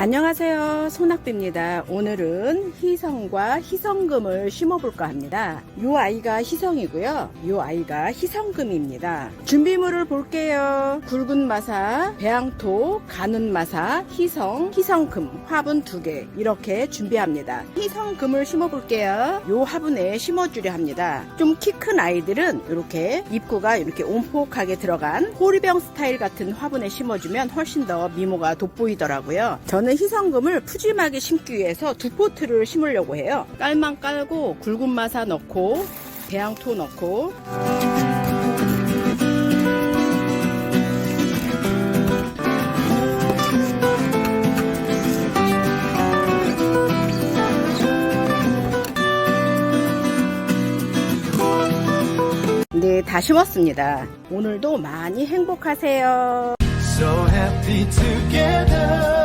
안녕하세요. 소낙비입니다. 오늘은 희성과 희성금을 심어볼까 합니다. 이 아이가 희성이고요. 이 아이가 희성금입니다. 준비물을 볼게요. 굵은 마사, 배양토, 가는 마사, 희성, 희성금, 화분 두개 이렇게 준비합니다. 희성금을 심어볼게요. 이 화분에 심어주려 합니다. 좀 키 큰 아이들은 이렇게 입구가 이렇게 온폭하게 들어간 호리병 스타일 같은 화분에 심어주면 훨씬 더 미모가 돋보이더라고요. 저는 희성금을 푸짐하게 심기 위해서 두 포트를 심으려고 해요. 깔만 깔고 굵은 마사 넣고 배양토 넣고 네, 다 심었습니다. 오늘도 많이 행복하세요. So happy together.